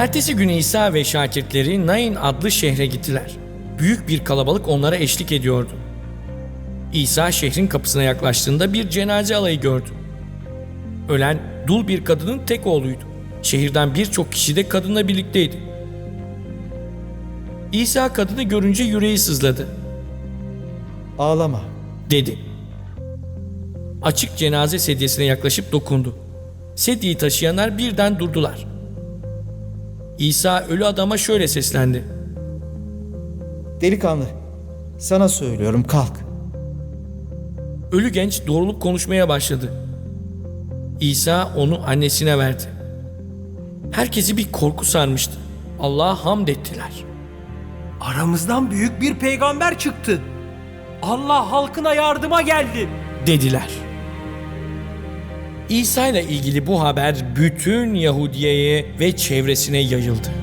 Ertesi gün İsa ve şakirtleri Nain adlı şehre gittiler. Büyük bir kalabalık onlara eşlik ediyordu. İsa şehrin kapısına yaklaştığında bir cenaze alayı gördü. Ölen dul bir kadının tek oğluydu. Şehirden birçok kişi de kadınla birlikteydi. İsa kadını görünce yüreği sızladı. Ağlama. dedi. Açık cenaze sedyesine yaklaşıp dokundu. Sedyeyi taşıyanlar birden durdular. İsa ölü adama şöyle seslendi. Delikanlı, sana söylüyorum kalk. Ölü genç doğrulup konuşmaya başladı. İsa onu annesine verdi. Herkesi bir korku sarmıştı. Allah'a hamd ettiler. Aramızdan büyük bir peygamber çıktı. Allah halkına yardıma geldi. dediler. İsa ile ilgili bu haber bütün Yahudiye'ye ve çevresine yayıldı.